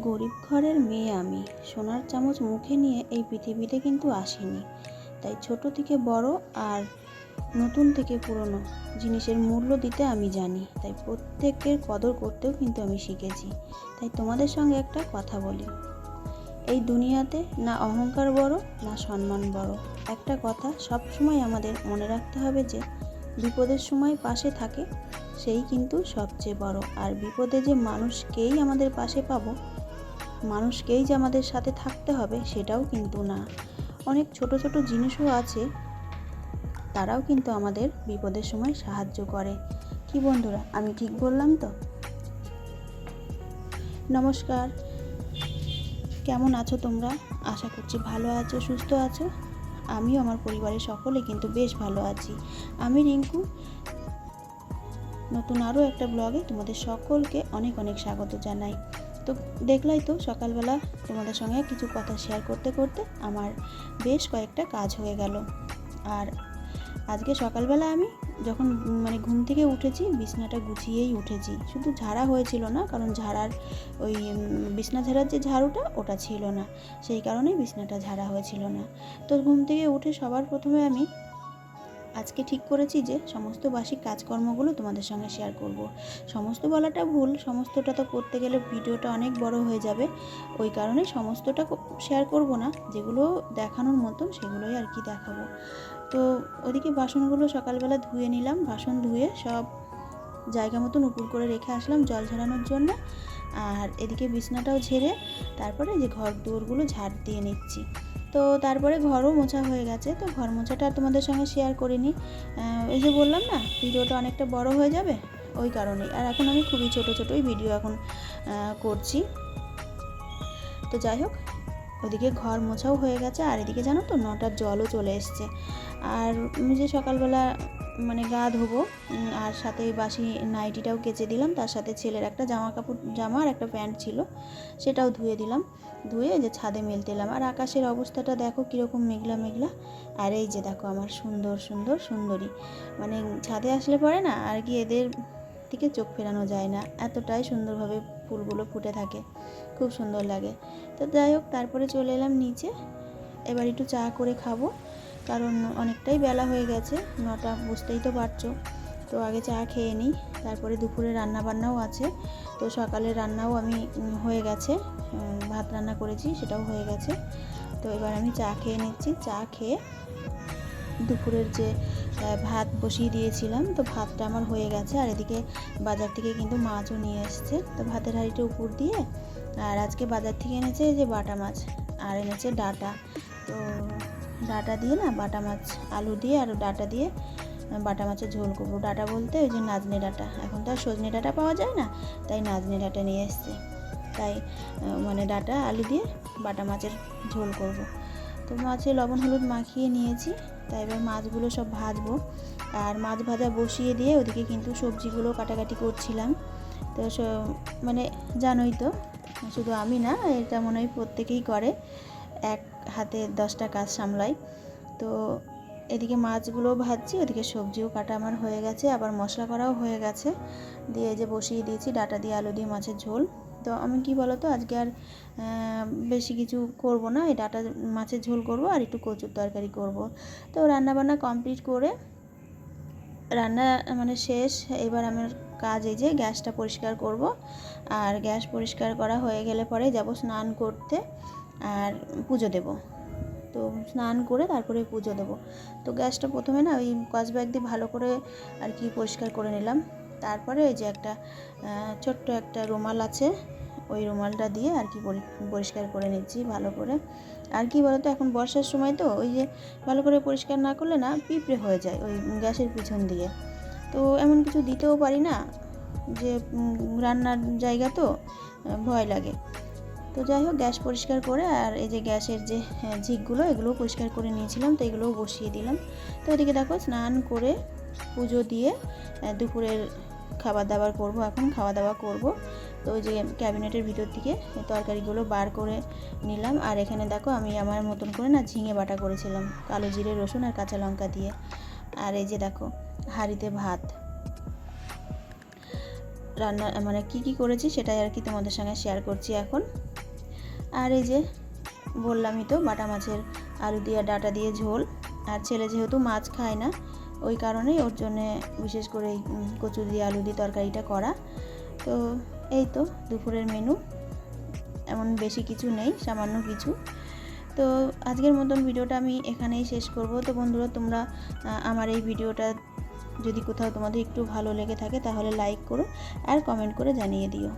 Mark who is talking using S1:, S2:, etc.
S1: গরিব ঘরের মেয়ে আমি। সোনার চামচ মুখে নিয়ে এই পৃথিবীতে কিন্তু আসিনি। তাই ছোট থেকে বড় আর নতুন থেকে পুরনো জিনিসের মূল্য দিতে আমি জানি। তাই প্রত্যেকের কদর করতেও কিন্তু আমি শিখেছি। তাই তোমাদের সঙ্গে একটা কথা বলি। এই দুনিয়াতে না অহংকার বড়, না সম্মান বড়। একটা কথা সব সময় আমাদের মনে রাখতে হবে যে, বিপদের সময় পাশে থাকে, সেই কিন্তু সবচেয়ে বড়। আর বিপদে যে মানুষকেই আমাদের পাশে পাবো মানুষকেই যে আমাদের সাথে থাকতে হবে সেটাও কিন্তু না। অনেক ছোট ছোট জিনিসও আছে, তারাও কিন্তু আমাদের বিপদের সময় সাহায্য করে। কি বন্ধুরা, আমি ঠিক বললাম তো? নমস্কার। কেমন আছো তোমরা? আশা করছি ভালো আছো, সুস্থ আছো। আমিও আমার পরিবারের সকলে কিন্তু বেশ ভালো আছি। আমি রিঙ্কু। নতুন আরও একটা ব্লগে তোমাদের সকলকে অনেক অনেক স্বাগত জানাই। তো দেখলাই তো সকালবেলা তোমাদের সঙ্গে কিছু কথা শেয়ার করতে করতে আমার বেশ কয়েকটা কাজ হয়ে গেল। আর আজকে সকালবেলা আমি যখন মানে ঘুম থেকে উঠেছি, বিছনাটা গুছিয়েই উঠেছি। শুধু ঝাড়া হয়েছিল না, কারণ ঝাড়ার ওই বিছনা ঝাড়ার যে ঝাড়ুটা, ওটা ছিল না। সেই কারণেই বিছনাটা ঝাড়া হয়েছিল না। তো ঘুম থেকে উঠে সবার প্রথমে আমি আজকে ঠিক করেছি যে সমস্ত বাসি কাজকর্মগুলো তোমাদের সঙ্গে শেয়ার করব। সমস্ত বলাটা ভুল, সমস্তটা তো করতে গেলে ভিডিওটা অনেক বড় হয়ে যাবে। ওই কারণে সমস্তটা শেয়ার করব না, যেগুলো দেখানোর মতন সেগুলোই আর কি দেখাবো। তো ওদিকে বাসনগুলো সকালবেলা ধুয়ে নিলাম, বাসন ধুয়ে সব জায়গা মতন উপুর করে রেখে আসলাম জল ঝরানোর জন্য। আর এদিকে বিছনাটাও ঝেড়ে তারপরে যে ঘর দুয়ারগুলো ঝাড় দিয়ে নিচ্ছি। তো তারপরে ঘরও মোছা হয়ে গেছে, তো ঘর মোছাটা তোমাদের সঙ্গে শেয়ার করিনি। ওই যে বললাম না, ভিডিওটা অনেকটা বড় হয়ে যাবে? ওই কারণেই। আর এখন আমি খুবই ছোট, ছোটোই ভিডিও এখন করছি। তো যাই হোক, ওদিকে ঘর মোছাও হয়ে গেছে, আর এদিকে জানো তো নটার জলও চলে এসছে। আর আমি যে সকালবেলা মানে গা ধোবো আর সাথে বাসি নাইটিটাও কেচে দিলাম। তার সাথে ছেলের একটা জামা কাপড়, জামা আর একটা প্যান্ট ছিল, সেটাও ধুয়ে দিলাম। ধুয়ে যে ছাদে মেলতে এলাম। আর আকাশের অবস্থাটা দেখো কীরকম মেঘলা মেঘলা। আর এই যে দেখো আমার সুন্দর সুন্দর সুন্দরী। মানে ছাদে আসলে পরে না আর কি এদের দিকে চোখ ফেরানো যায় না। এতটাই সুন্দরভাবে ফুলগুলো ফুটে থাকে। খুব সুন্দর লাগে। তো যাই হোক, তারপরে চলে এলাম নিচে। এবার একটু চা করে খাব। কারণ অনেকটাই বেলা হয়ে গেছে, নটা, বুঝতেই তো পারছ। তো আগে চা খেয়ে নিই, তারপরে দুপুরে রান্না বান্নাও আছে। তো সকালের রান্নাও আমি হয়ে গেছে ভাত রান্না করেছি, সেটাও হয়ে গেছে। তো এবার আমি চা খেয়ে নিচ্ছি। চা খেয়ে দুপুরের যে ভাত বসিয়ে দিয়েছিলাম, তো ভাতটা আমার হয়ে গেছে। আর এদিকে বাজার থেকে কিন্তু মাছও নিয়ে এসছে। তো ভাতের হাঁড়িটা উপর দিয়ে, আর আজকে বাজার থেকে এনেছে যে বাটা মাছ, আর এনেছে ডাটা। তো ডাটা দিয়ে না বাটা মাছ, আলু দিয়ে আর ডাটা দিয়ে বাটা মাছের ঝোল করব। ডাটা বলতে ওই যে নাজনে ডাটা। এখন তো আর সজনে ডাটা পাওয়া যায় না, তাই নাজনে ডাটা নিয়ে এসছে। তাই মানে ডাটা, আলু দিয়ে বাটা মাছের ঝোল করব। তো মাছে লবণ, হলুদ মাখিয়ে নিয়েছি। তাই এবার মাছগুলো সব ভাজবো। আর মাছ ভাজা বসিয়ে দিয়ে ওদিকে কিন্তু সবজিগুলো কাটাকাটি করছিলাম। তো মানে জানোই তো, শুধু আমি না, এটা মনে হয় প্রত্যেকেই করে। এক হাতে দশটা কাজ সামলাই। তো এদিকে মাছগুলো ভাজছি, ওদিকে সবজিও কাটা আমার হয়ে গেছে, আবার মশলা করাও হয়ে গেছে। দিয়ে যে বসিয়ে দিয়েছি, ডাটা দিয়ে আলু দিয়ে মাছের ঝোল। তো আমি কি বলো তো আজকে আর বেশি কিছু করব না, এই ডাটা মাছের ঝোল করব আর একটু কচুর তরকারি করব। তো রান্নাবান্না কমপ্লিট করে রান্না মানে শেষ, এবার আমার কাজ এই যে গ্যাসটা পরিষ্কার করব। আর গ্যাস পরিষ্কার করা হয়ে গেলে পরে যাব স্নান করতে। আর পুজো দেব। তো স্নান করে তারপরে পুজো দেব। তো গ্যাসটা প্রথমে না ওই কস ব্যাগ দিয়ে ভালো করে আর কি পরিষ্কার করে নিলাম। তারপরে ওই যে একটা ছোট্ট একটা রুমাল আছে, ওই রুমালটা দিয়ে আর কি পরি- পরিষ্কার করে নিচ্ছি ভালো করে। আর কি বলতো, এখন বর্ষার সময় তো ওই যে ভালো করে পরিষ্কার না করলে না পিঁপড়ে হয়ে যায় ওই গ্যাসের পিছন দিয়ে। তো এমন কিছু দিতেও পারি না যে রান্নার জায়গা তো ভয় লাগে। তো যাই হোক গ্যাস পরিষ্কার করে আর এই যে গ্যাসের যে হ্যাঁ, ঝিকগুলো এগুলোও পরিষ্কার করে নিয়েছিলাম তো এগুলোও বসিয়ে দিলাম। তো ওদিকে দেখো স্নান করে পুজো দিয়ে দুপুরের খাবার দাবার করব এখন খাওয়া দাওয়া করব। তো ওই যে ক্যাবিনেটের ভিতর থেকে তরকারিগুলো বার করে নিলাম। আর এখানে দেখো আমি আমার মতন করে না ঝিঙে বাটা করেছিলাম কালো জিরে রসুন আর কাঁচা লঙ্কা দিয়ে। আর এই যে দেখো হাঁড়িতে ভাত। রান্না মানে কি কি করেছি সেটাই আর কি তোমাদের সঙ্গে শেয়ার করছি এখন। আর এই যে বললামই তো বাটা মাছের আলু দিয়ে ডাটা দিয়ে ঝোল। আর ছেলে যেহেতু মাছ খায় না, ওই কারণেই ওর জন্যে বিশেষ করে এই কচু দিয়ে আলু দিয়ে তরকারিটা করা। তো এই তো দুপুরের মেনু এমন বেশি কিছু নেই, সামান্য কিছু। তো আজকের মতন ভিডিওটা আমি এখানেই শেষ করব। তো বন্ধুরা, তোমরা আমার এই ভিডিওটা যদি কোথাও তোমাদের একটু ভালো লেগে থাকে, তাহলে লাইক করো আর কমেন্ট করে জানিয়ে দিও।